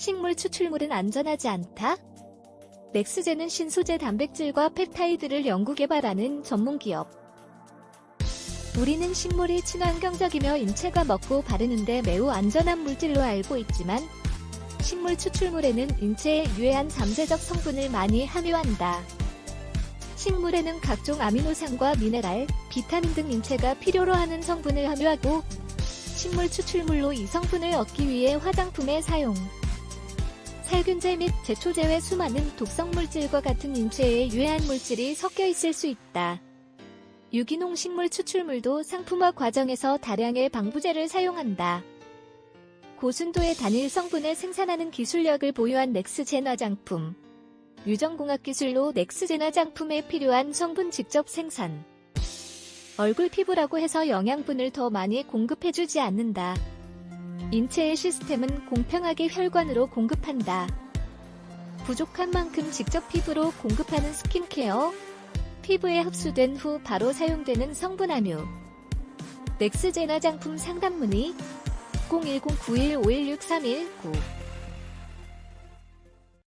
식물 추출물은 안전하지 않다? 넥스제는 신소재 단백질과 펩타이드를 연구 개발하는 전문 기업. 우리는 식물이 친환경적이며 인체가 먹고 바르는데 매우 안전한 물질로 알고 있지만 식물 추출물에는 인체에 유해한 잠재적 성분을 많이 함유한다. 식물에는 각종 아미노산과 미네랄, 비타민 등 인체가 필요로 하는 성분을 함유하고 식물 추출물로 이 성분을 얻기 위해 화장품에 사용. 살균제 및 제초제 외 수많은 독성 물질과 같은 인체에 유해한 물질이 섞여 있을 수 있다. 유기농 식물 추출물도 상품화 과정에서 다량의 방부제를 사용한다. 고순도의 단일 성분을 생산하는 기술력을 보유한 넥스젠 화장품. 유전공학 기술로 넥스젠 화장품에 필요한 성분 직접 생산. 얼굴 피부라고 해서 영양분을 더 많이 공급해주지 않는다. 인체의 시스템은 공평하게 혈관으로 공급한다. 부족한 만큼 직접 피부로 공급하는 스킨케어. 피부에 흡수된 후 바로 사용되는 성분 함유. 넥스젠 화장품 상담 문의 010-9151-6319